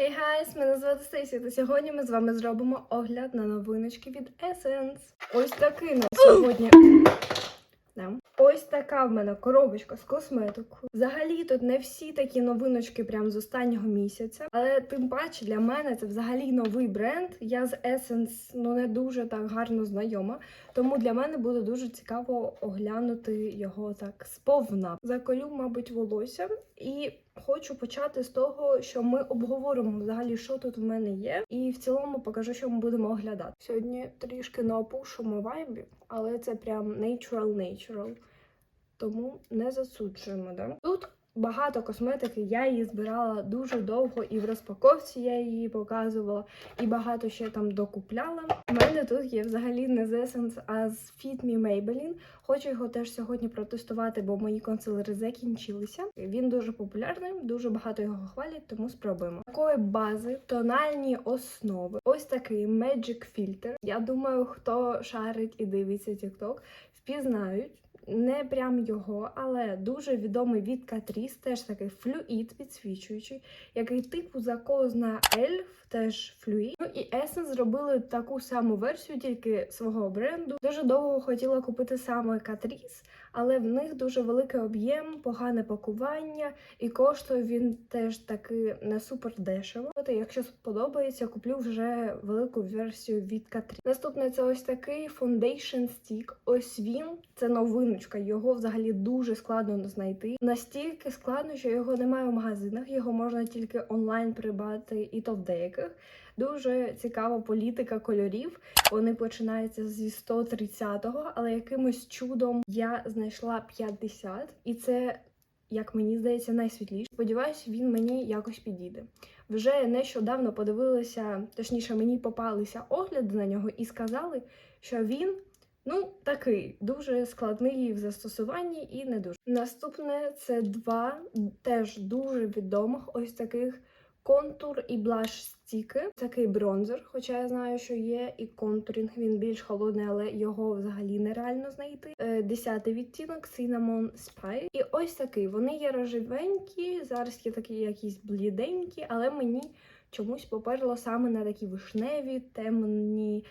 Hey guys, мене звати Стейсі, та сьогодні ми з вами зробимо огляд на новиночки від Essence. Ось такий на сьогодні. Ось така в мене коробочка з косметикою. Взагалі тут не всі такі новиночки прям з останнього місяця, але тим паче для мене це взагалі новий бренд. Я з Essence ну не дуже так гарно знайома, тому для мене буде дуже цікаво оглянути його так сповна. Заколю, мабуть, волосся і хочу почати з того, що ми обговоримо взагалі, що тут в мене є, і в цілому покажу, що ми будемо оглядати. Сьогодні трішки на опушому вайбі, але це прям natural natural. Тому не засуджуємо. Да? Тут багато косметики, я її збирала дуже довго, і в розпаковці я її показувала, і багато ще там докупляла. У мене тут є взагалі не з Essence, а з Fit Me Maybelline. Хочу його теж сьогодні протестувати, бо мої консилери закінчилися. Він дуже популярний, дуже багато його хвалять, тому спробуємо. Такої бази, тональні основи. Ось такий Magic Filter. Я думаю, хто шарить і дивиться TikTok, впізнають. Не прям його, але дуже відомий від Катріс, теж такий флюїд підсвічуючий, який типу закозна ельф, теж флюїд. Ну і Essence зробили таку саму версію, тільки свого бренду. Дуже довго хотіла купити саме Catrice, але в них дуже великий об'єм, погане пакування, і коштує він теж таки не супер дешево. От, якщо сподобається, куплю вже велику версію від Catrice. Наступне це ось такий Foundation Stick. Ось він, це новиночка. Його взагалі дуже складно знайти. Настільки складно, що його немає в магазинах, його можна тільки онлайн придбати, і то в деяких. Дуже цікава політика кольорів. Вони починаються зі 130-го, але якимось чудом я знайшла 50, і це, як мені здається, найсвітліше. Сподіваюсь, він мені якось підійде. Вже нещодавно подивилася, точніше, мені попалися огляди на нього і сказали, що він. Ну, такий дуже складний в застосуванні і не дуже. Наступне це два теж дуже відомих ось таких контур і блаш стіки. Такий бронзер, хоча я знаю, що є і контурінг, він більш холодний, але його взагалі нереально знайти. Е, Десятий відтінок Cinnamon Spice. І ось такий. Вони є рожевенькі, зараз є такі якісь бліденькі, але мені чомусь поперло саме на такі вишневі, темні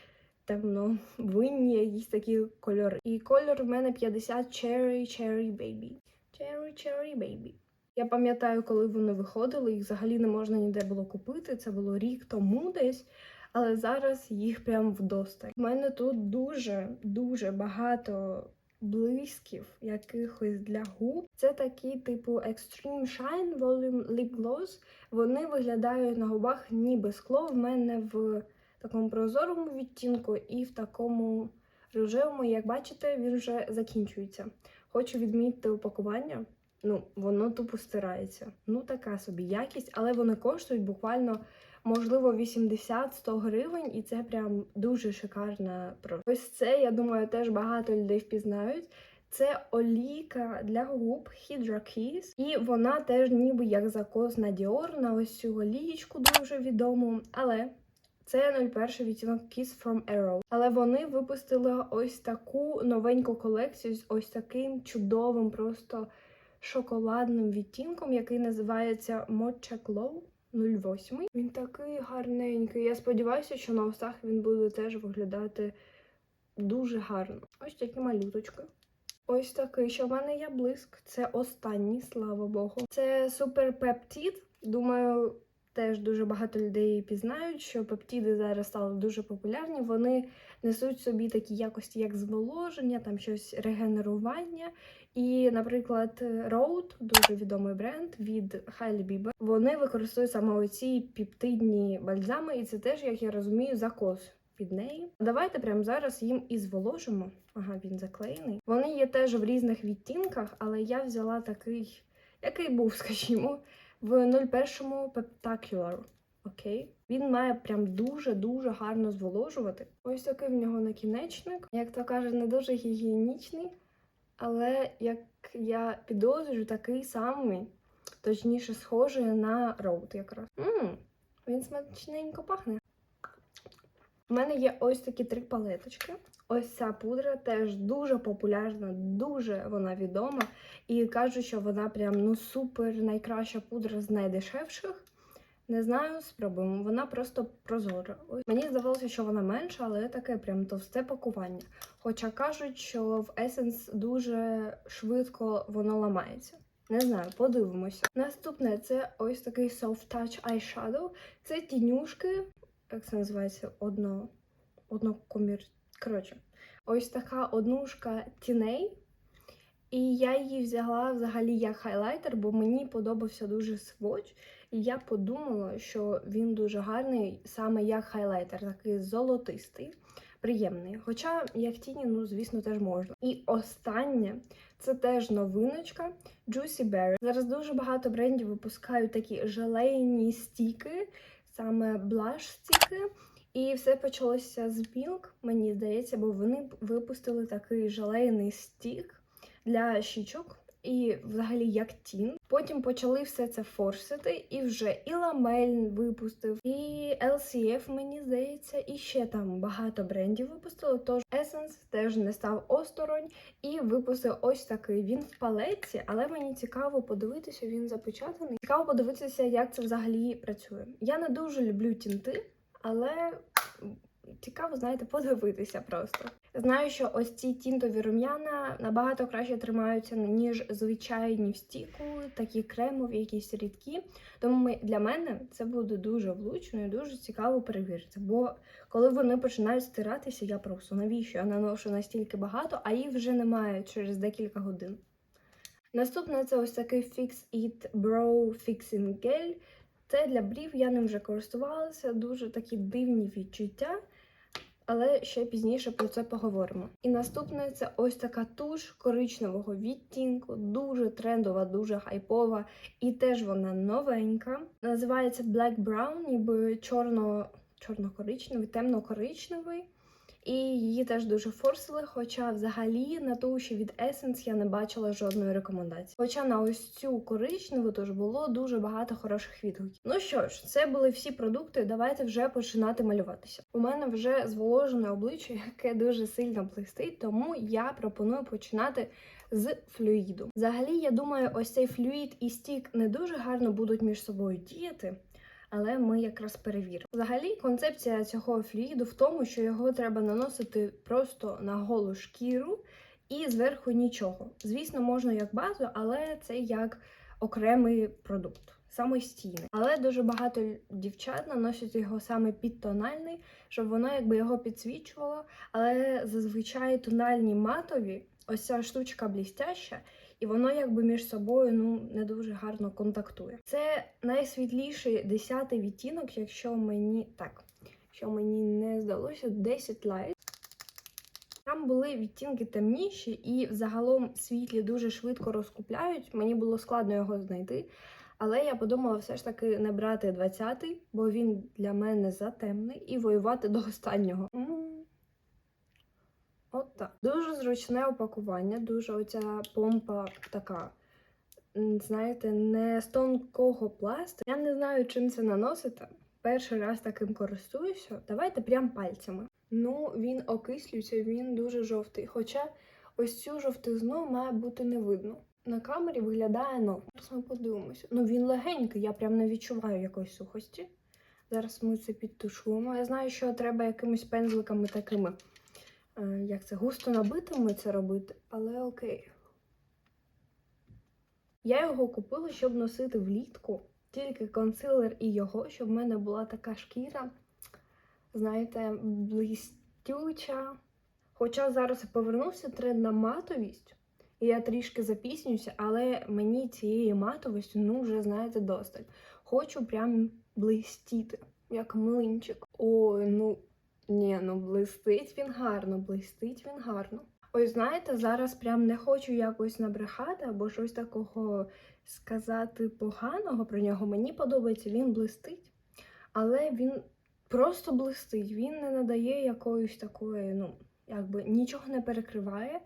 темно винні якісь такі кольори. І кольор в мене 50 Cherry Cherry Baby. Cherry Cherry Baby. Я пам'ятаю, коли вони виходили, їх взагалі не можна ніде було купити. Це було рік тому десь. Але зараз їх прям вдосталь. У мене тут дуже дуже багато блисків, якихось для губ. Це такі, типу, Extreme Shine Volume Lip Gloss. Вони виглядають на губах ніби скло. В мене в такому прозорому відтінку і в такому рожевому, як бачите, він вже закінчується. Хочу відмітити упакування. Ну, воно тупо стирається. Ну, така собі якість, але вони коштують буквально, можливо, 80-100 гривень, і це прям дуже шикарна про. Ось це, я думаю, теж багато людей впізнають. Це олійка для губ Hydra Kiss. І вона теж ніби як закос на Dior, на ось цю олієчку дуже відому. Але це 01 відтінок Kiss from Arrow. Але вони випустили ось таку новеньку колекцію з ось таким чудовим, просто шоколадним відтінком, який називається Mocha Glow 08. Він такий гарненький. Я сподіваюся, що на устах він буде теж виглядати дуже гарно. Ось такі малюточки. Ось такий, що в мене є блиск. Це останній, слава Богу. Це супер пептид. Думаю, теж дуже багато людей пізнають, що пептиди зараз стали дуже популярні. Вони несуть собі такі якості, як зволоження, там щось регенерування. І, наприклад, Rode, дуже відомий бренд від Hailey Bieber, вони використовують саме оці пептидні бальзами, і це теж, як я розумію, закос від неї. Давайте прямо зараз їм і зволожимо. Ага, він заклеєний. Вони є теж в різних відтінках, але я взяла такий, який був, скажімо, в 01-му Peptacular. Окей, він має прям дуже-дуже гарно зволожувати. Ось такий в нього накінечник. Як то каже, не дуже гігієнічний, але як я підозрюю, такий самий, точніше, схожий на роут якраз. Ммм, він смачненько пахне. У мене є ось такі три палеточки. Ось ця пудра теж дуже популярна, дуже вона відома. І кажуть, що вона прям ну супер найкраща пудра з найдешевших. Не знаю, спробуємо. Вона просто прозора. Ось мені здавалося, що вона менша, але таке прям товсте пакування. Хоча кажуть, що в Essence дуже швидко воно ламається. Не знаю, подивимося. Наступне це ось такий Soft Touch Eyeshadow. Це тінюшки, як це називається, одно, однокомір. Коротше, ось така однушка тіней. І я її взяла взагалі як хайлайтер, бо мені подобався дуже сводч. І я подумала, що він дуже гарний саме як хайлайтер, такий золотистий, приємний. Хоча, як тіні, ну, звісно, теж можна. І останнє це теж новиночка Juicy Berry. Зараз дуже багато брендів випускають такі желейні стіки, саме блаш стіки. І все почалося з Milk, мені здається, бо вони випустили такий желейний стік для щічок. І взагалі як тін. Потім почали все це форсити, і вже і Ламель випустив, і LCF, мені здається, і ще там багато брендів випустили. Тож Essence теж не став осторонь і випустив ось такий. Він в палеці, але мені цікаво подивитися, він запечатаний. Цікаво подивитися, як це взагалі працює. Я не дуже люблю тінти, але цікаво, знаєте, подивитися просто. Знаю, що ось ці тінтові рум'яна набагато краще тримаються, ніж звичайні в стіку, такі кремові, якісь рідкі. Тому для мене це буде дуже влучно і дуже цікаво перевірити. Бо коли вони починають стиратися, я просто навіщо я наношу настільки багато, а їх вже немає через декілька годин. Наступне це ось такий Fix It Brow Fixing Gel. Це для брів, я ним вже користувалася, дуже такі дивні відчуття але ще пізніше про це поговоримо. І наступне це ось така туш коричневого відтінку, дуже трендова, дуже хайпова, і теж вона новенька. Називається Black Brown, ніби чорно, чорно-коричневий, темно-коричневий. І її теж дуже форсили, хоча взагалі на туші від Essence я не бачила жодної рекомендації. Хоча на ось цю коричневу теж було дуже багато хороших відгуків. Ну що ж, це були всі продукти. Давайте вже починати малюватися. У мене вже зволожене обличчя, яке дуже сильно блистить, тому я пропоную починати з флюїду. Взагалі, я думаю, ось цей флюїд і стік не дуже гарно будуть між собою діяти але ми якраз перевіримо. Взагалі, концепція цього флюїду в тому, що його треба наносити просто на голу шкіру і зверху нічого. Звісно, можна як базу, але це як окремий продукт. Самостійний. Але дуже багато дівчат наносять його саме під тональний, щоб воно якби його підсвічувало. Але зазвичай тональні матові, ось ця штучка блістяща, і воно якби між собою ну не дуже гарно контактує. Це найсвітліший 10 відтінок, якщо мені так, що мені не здалося, 10 лайт. Там були відтінки темніші, і взагалом світлі дуже швидко розкупляють. Мені було складно його знайти. Але я подумала все ж таки не брати 20-й, бо він для мене затемний, і воювати до останнього. От так. Дуже зручне упакування, дуже оця помпа така, знаєте, не з тонкого пласту. Я не знаю, чим це наносити. Перший раз таким користуюся. Давайте прям пальцями. Ну, він окислюється, він дуже жовтий. Хоча ось цю жовтизну має бути не видно. На камері виглядає ну. Зараз ми подивимося. Ну він легенький, я прям не відчуваю якоїсь сухості. Зараз ми це підтушуємо. Я знаю, що треба якимись пензликами такими, як це, густо набитими це робити, але окей. Я його купила, щоб носити влітку, тільки консилер і його, щоб в мене була така шкіра, знаєте, блистюча. Хоча зараз повернувся тренд на матовість. І я трішки запіснююся, але мені цієї матовості, ну, вже, знаєте, досталь. Хочу прям блистіти, як млинчик. Ой, ну, ні, ну блистить він гарно, блистить він гарно. Ось знаєте, зараз прям не хочу якось набрехати або щось такого сказати поганого про нього. Мені подобається, він блистить, але він просто блистить, він не надає якоїсь такої, ну, якби нічого не перекриває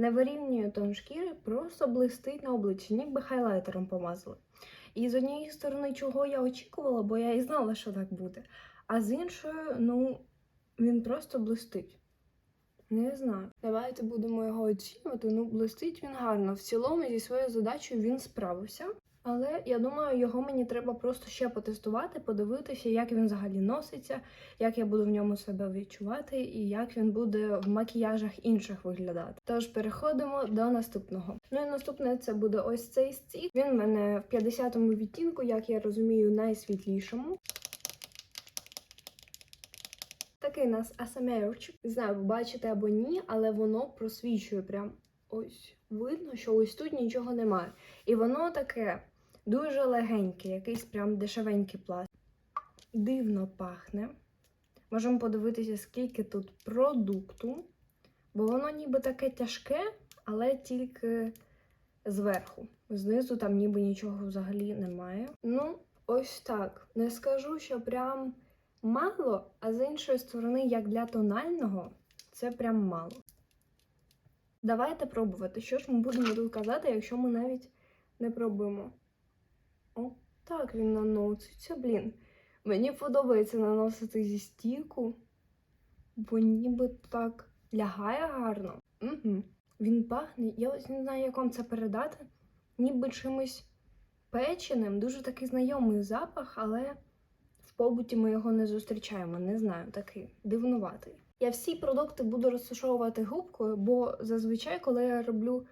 не вирівнює тон шкіри, просто блистить на обличчі, ніби хайлайтером помазали. І з однієї сторони, чого я очікувала, бо я і знала, що так буде. А з іншої, ну, він просто блистить. Не знаю. Давайте будемо його оцінювати. Ну, блистить він гарно. В цілому зі своєю задачею він справився. Але я думаю, його мені треба просто ще потестувати, подивитися, як він взагалі носиться, як я буду в ньому себе відчувати, і як він буде в макіяжах інших виглядати. Тож переходимо до наступного. Ну і наступне це буде ось цей стік. Він в мене в 50-му відтінку, як я розумію, найсвітлішому. Такий у нас асамерчик. Не знаю, ви бачите або ні, але воно просвічує прям ось видно, що ось тут нічого немає. І воно таке дуже легеньке, якийсь прям дешевенький пласт. Дивно пахне. Можемо подивитися, скільки тут продукту, бо воно ніби таке тяжке, але тільки зверху. Знизу там ніби нічого взагалі немає. Ну, ось так. Не скажу, що прям мало, а з іншої сторони, як для тонального, це прям мало. Давайте пробувати. Що ж ми будемо тут казати, якщо ми навіть не пробуємо? О, так він наноситься, блін. Мені подобається наносити зі стіку, бо ніби так лягає гарно. Угу. Він пахне, я ось не знаю, як вам це передати. Ніби чимось печеним, дуже такий знайомий запах, але побуті ми його не зустрічаємо. Не знаю, такий дивнуватий. Я всі продукти буду розташовувати губкою, бо зазвичай, коли я роблю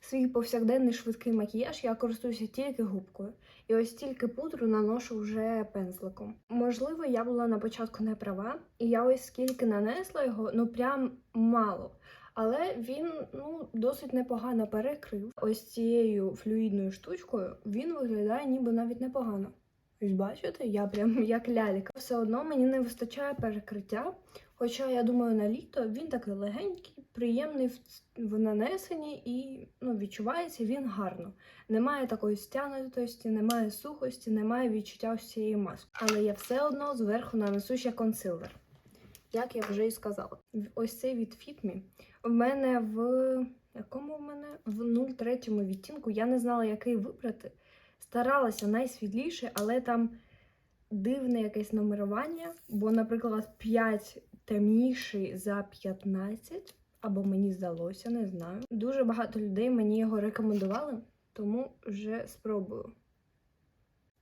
свій повсякденний швидкий макіяж, я користуюся тільки губкою. І ось тільки пудру наношу вже пензликом. Можливо, я була на початку не права, і я ось скільки нанесла його, ну прям мало. Але він ну досить непогано перекрив. Ось цією флюїдною штучкою він виглядає ніби навіть непогано. Ось бачите, я прям як лялька. Все одно мені не вистачає перекриття. Хоча, я думаю, на літо він такий легенький, приємний в, нанесенні і ну, відчувається він гарно. Немає такої стянутості, немає сухості, немає відчуття ось маски. Але я все одно зверху нанесу ще консилер. Як я вже і сказала. Ось цей від Fit Me. В мене в якому в мене? В 03 відтінку. Я не знала, який вибрати. Старалася найсвітліше, але там дивне якесь нумерування, бо, наприклад, 5 темніший за 15, або мені здалося, не знаю. Дуже багато людей мені його рекомендували, тому вже спробую.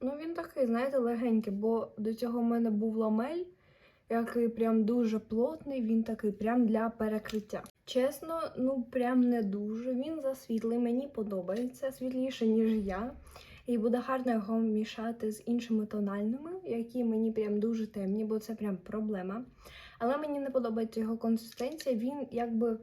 Ну, він такий, знаєте, легенький, бо до цього в мене був ламель, який прям дуже плотний, він такий прям для перекриття. Чесно, ну прям не дуже. Він засвітлий, мені подобається світліше, ніж я. І буде гарно його мішати з іншими тональними, які мені прям дуже темні, бо це прям проблема. Але мені не подобається його консистенція. Він якби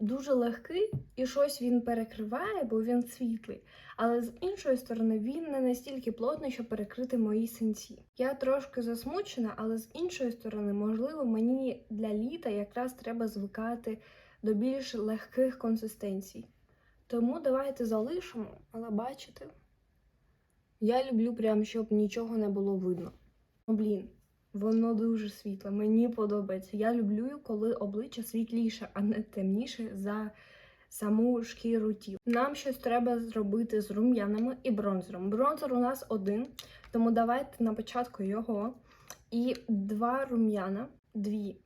дуже легкий і щось він перекриває, бо він світлий. Але з іншої сторони, він не настільки плотний, щоб перекрити мої синці. Я трошки засмучена, але з іншої сторони, можливо, мені для літа якраз треба звикати до більш легких консистенцій. Тому давайте залишимо, але бачите. Я люблю прям, щоб нічого не було видно. Ну, блін, воно дуже світле, мені подобається. Я люблю, коли обличчя світліше, а не темніше за саму шкіру тіла. Нам щось треба зробити з рум'янами і бронзером. Бронзер у нас один, тому давайте на початку його. І два рум'яна, дві,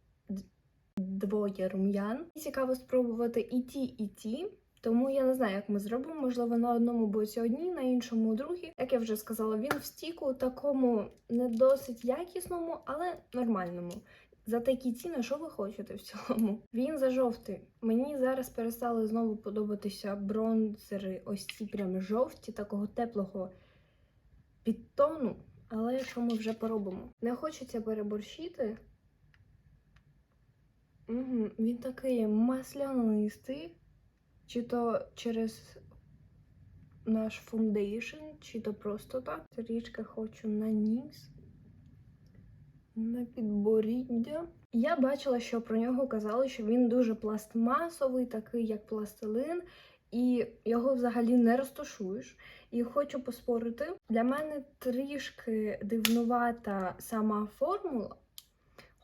двоє рум'ян. Цікаво спробувати і ті, і ті. Тому я не знаю, як ми зробимо. Можливо, на одному боці одні, на іншому другі. Як я вже сказала, він в стіку такому не досить якісному, але нормальному. За такі ціни, що ви хочете в цілому? Він за жовтий. Мені зараз перестали знову подобатися бронзери, ось ці прям жовті, такого теплого підтону. Але що ми вже поробимо? Не хочеться переборщити. Угу, він такий маслянистий. Чи то через наш фундейшн, чи то просто так. Трішки хочу на ніс, на підборіддя. Я бачила, що про нього казали, що він дуже пластмасовий, такий як пластилин, і його взагалі не розташуєш. І хочу поспорити, для мене трішки дивнувата сама формула.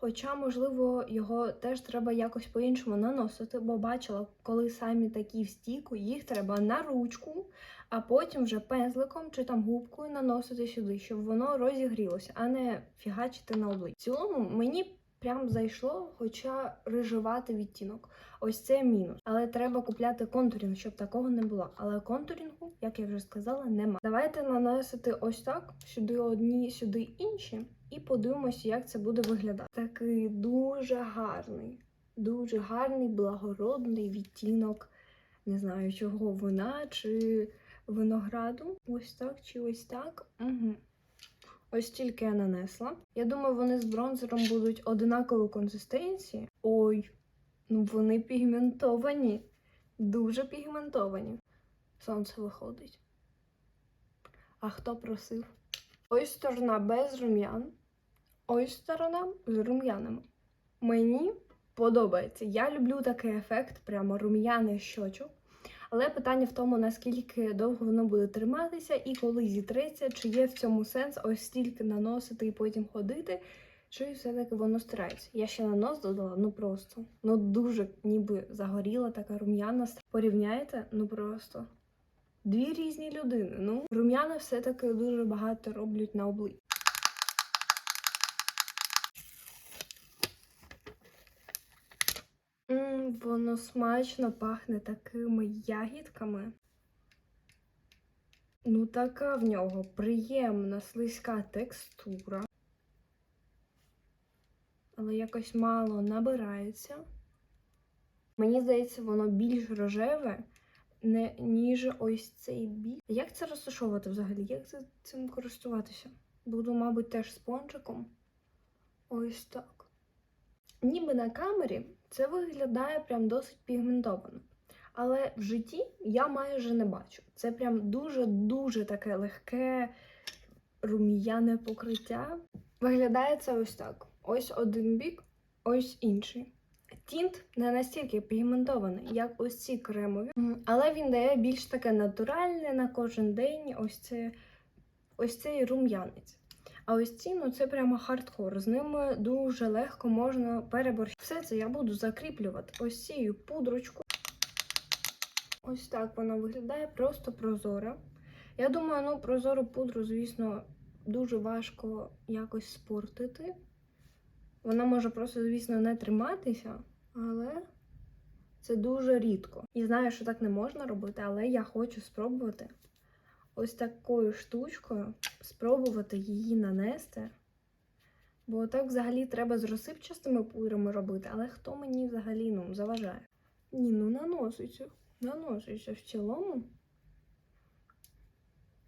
Хоча, можливо, його теж треба якось по-іншому наносити, бо бачила, коли самі такі в стіку, їх треба на ручку, а потім вже пензликом чи там губкою наносити сюди, щоб воно розігрілося, а не фігачити на обличчя. В цілому мені прям зайшло, хоча рижуватий відтінок. Ось це мінус. Але треба купляти контурінг, щоб такого не було. Але контурінгу, як я вже сказала, нема. Давайте наносити ось так, сюди одні, сюди інші, і подивимося, як це буде виглядати. Такий дуже гарний, дуже гарний, благородний відтінок. Не знаю, чого вина чи винограду. Ось так чи ось так. Угу. Ось тільки я нанесла. Я думаю, вони з бронзером будуть одинакової консистенції. Ой, ну вони пігментовані. Дуже пігментовані. Сонце виходить. А хто просив? Ось сторона без рум'ян. Ось сторона з рум'янами. Мені подобається. Я люблю такий ефект, прямо рум'яний щочок. Але питання в тому, наскільки довго воно буде триматися і коли зітреться, чи є в цьому сенс ось стільки наносити і потім ходити, чи все-таки воно стирається. Я ще на нос додала, ну просто. Ну дуже ніби загоріла така рум'яна. Порівняєте? Ну просто. Дві різні людини. Ну, рум'яна все-таки дуже багато роблять на обличчі. М, Воно смачно пахне такими ягідками. Ну, така в нього приємна слизька текстура. Але якось мало набирається. Мені здається, воно більш рожеве, не, ніж ось цей бік. Як це розташовувати взагалі? Як цим користуватися? Буду, мабуть, теж спонжиком. Ось так. Ніби на камері це виглядає прям досить пігментовано. Але в житті я майже не бачу. Це прям дуже-дуже таке легке рум'яне покриття. Виглядає це ось так: ось один бік, ось інший. Тінт не настільки пігментований, як ось ці кремові, але він дає більш таке натуральне на кожен день. Ось це ось цей рум'янець. А ось ці, ну це прямо хардкор. З ними дуже легко можна переборщити. Все це я буду закріплювати ось цією пудрочкою. Ось так вона виглядає, просто прозора. Я думаю, ну прозору пудру, звісно, дуже важко якось спортити. Вона може просто, звісно, не триматися, але це дуже рідко. І знаю, що так не можна робити, але я хочу спробувати ось такою штучкою спробувати її нанести. Бо так взагалі треба з розсипчастими пудрами робити, але хто мені взагалі ну, заважає? Ні, ну наноситься, наноситься в цілому.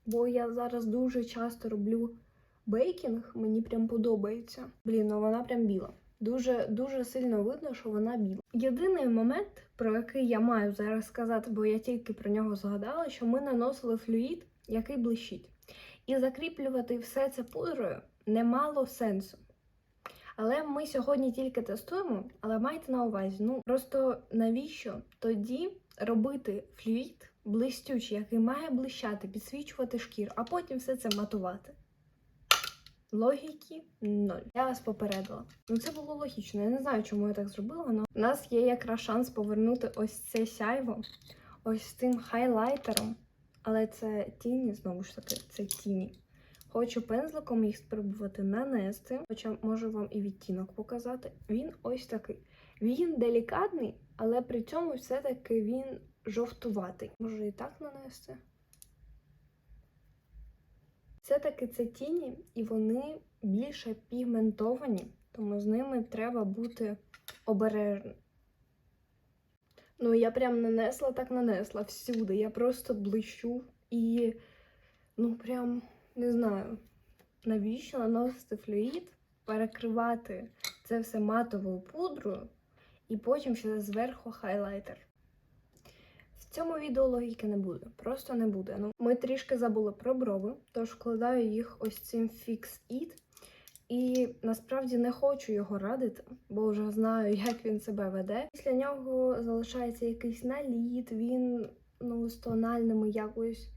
Бо я зараз дуже часто роблю бейкінг, мені прям подобається. Блін, ну вона прям біла. Дуже дуже сильно видно, що вона біла. Єдиний момент, про який я маю зараз сказати, бо я тільки про нього згадала, що ми наносили флюїд, який блищить. І закріплювати все це пудрою не мало сенсу. Але ми сьогодні тільки тестуємо, але майте на увазі, ну просто навіщо тоді робити флюїд блистючий, який має блищати, підсвічувати шкіру, а потім все це матувати. Логіки ноль. Я вас попередила. Ну це було логічно. Я не знаю, чому я так зробила. але у нас є якраз шанс повернути ось це сяйво, ось цим хайлайтером. Але це тіні, знову ж таки, це тіні. Хочу пензликом їх спробувати нанести, хоча можу вам і відтінок показати. Він ось такий. Він делікатний, але при цьому все-таки він жовтуватий. Можу і так нанести. Все-таки це тіні, і вони більше пігментовані, тому з ними треба бути обережним. Ну, я прям нанесла, так нанесла всюди. Я просто блищу і, ну, прям не знаю, навіщо наносити флюїд, перекривати це все матовою пудрою, і потім ще зверху хайлайтер. В цьому відео логіки не буде, просто не буде. Ну, ми трішки забули про брови, тож вкладаю їх ось цим Fix It. І насправді не хочу його радити, бо вже знаю, як він себе веде. Після нього залишається якийсь наліт, він ну, з тональними якось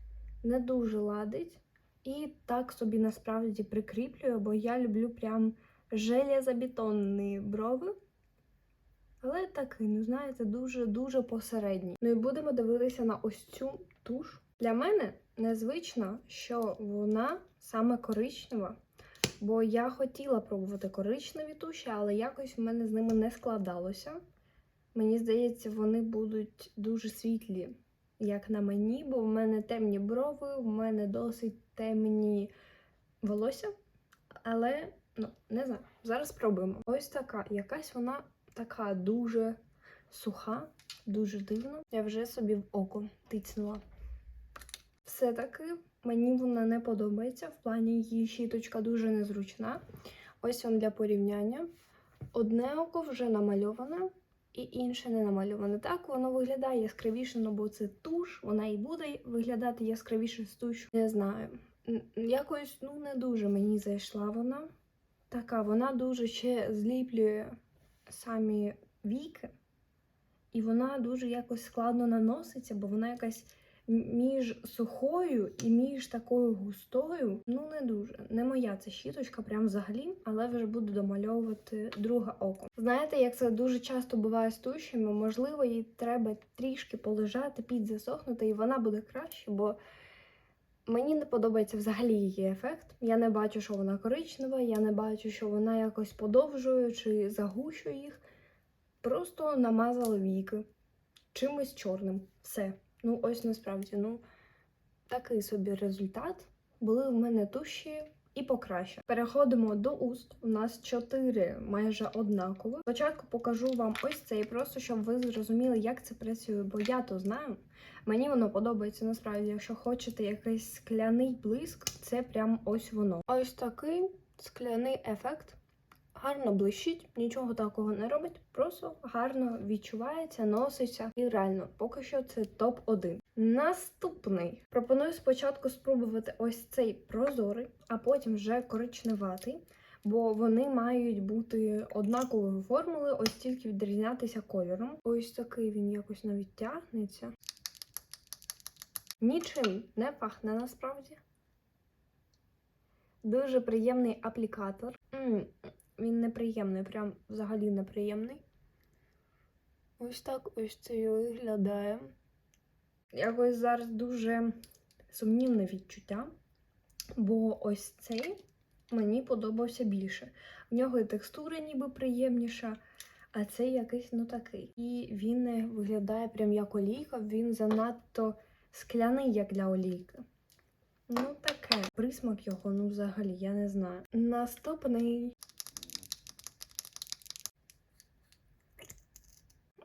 не дуже ладить. І так собі насправді прикріплюю, бо я люблю прям железобетонні брови. Але такий, ну знаєте, дуже-дуже посередній. Ну і будемо дивитися на ось цю туш. Для мене незвично, що вона саме коричнева, Бо я хотіла пробувати коричневі туші, але якось в мене з ними не складалося. Мені здається, вони будуть дуже світлі, як на мені, бо в мене темні брови, в мене досить темні волосся. Але ну, не знаю, зараз спробуємо. Ось така, якась вона така дуже суха, дуже дивна. Я вже собі в око тицнула. Все-таки мені вона не подобається. В плані її щіточка дуже незручна. Ось вам для порівняння. Одне око вже намальоване, і інше не намальоване. Так, воно виглядає яскравіше, ну бо це туш, вона і буде виглядати яскравіше з туш. Не знаю. Якось ну не дуже мені зайшла вона. Така, вона дуже ще зліплює самі віки, і вона дуже якось складно наноситься, бо вона якась між сухою і між такою густою. Ну, не дуже. Не моя ця щіточка, прям взагалі, але вже буду домальовувати друге око. Знаєте, як це дуже часто буває з тушами, можливо, їй треба трішки полежати, підзасохнути, і вона буде краще, бо. Мені не подобається взагалі її ефект. Я не бачу, що вона коричнева, я не бачу, що вона якось подовжує чи загущує їх. Просто намазала віки чимось чорним. Все. Ну, ось насправді, ну, такий собі результат. Були в мене туші і покраще. Переходимо до уст. У нас чотири майже однакові. Спочатку покажу вам ось цей, просто щоб ви зрозуміли, як це працює, бо я то знаю. Мені воно подобається насправді. Якщо хочете якийсь скляний блиск, це прям ось воно. Ось такий скляний ефект. Гарно блищить, нічого такого не робить, просто гарно відчувається, носиться і реально, поки що це топ-1. Наступний. Пропоную спочатку спробувати ось цей прозорий, а потім вже коричневатий, бо вони мають бути однакової формули, ось тільки відрізнятися кольором. Ось такий він якось навіть тягнеться. Нічим не пахне насправді. Дуже приємний аплікатор. М, він неприємний, прям взагалі неприємний. Ось так ось це і виглядає. Якось зараз дуже сумнівне відчуття, бо ось цей мені подобався більше. В нього і текстура ніби приємніша, а цей якийсь ну такий. І він не виглядає прям як олійка, він занадто скляний, як для олійки. Ну, таке. Присмак його, ну взагалі, я не знаю. Наступний.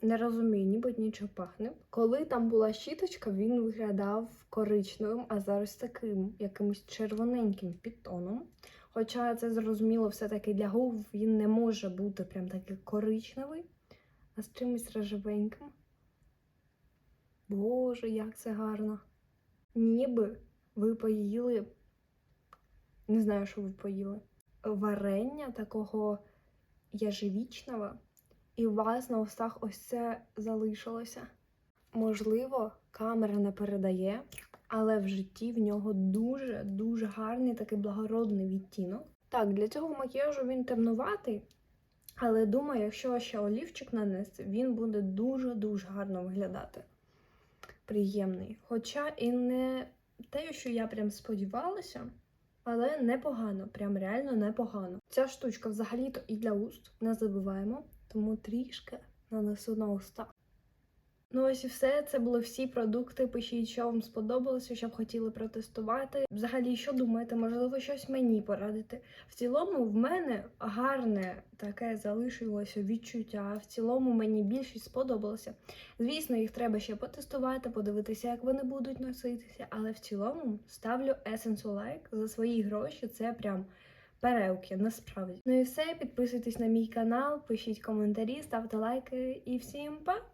Не розумію, ніби нічого пахне. Коли там була щіточка, він виглядав коричневим, а зараз таким якимось червоненьким підтоном. Хоча це зрозуміло, все-таки для губ він не може бути прям такий коричневий, а з чимось рожевеньким. Боже, як це гарно. Ніби ви поїли, не знаю, що ви поїли, варення такого яжевічного, і у вас на устах ось це залишилося. Можливо, камера не передає, але в житті в нього дуже-дуже гарний такий благородний відтінок. Так, для цього макіяжу він темнуватий, але думаю, якщо ще олівчик нанести, він буде дуже-дуже гарно виглядати. Приємний. Хоча і не те, що я прям сподівалася, але непогано, прям реально непогано. Ця штучка взагалі-то і для уст, не забуваємо, тому трішки нанесу на уста. Ну ось і все. Це були всі продукти. Пишіть, що вам сподобалося, що б хотіли протестувати. Взагалі, що думаєте, можливо, щось мені порадити. В цілому, в мене гарне таке залишилося відчуття. В цілому мені більшість сподобалося. Звісно, їх треба ще потестувати, подивитися, як вони будуть носитися. Але в цілому ставлю Essence лайк за свої гроші. Це прям. Перевки, насправді. Ну і все, підписуйтесь на мій канал, пишіть коментарі, ставте лайки і всім па!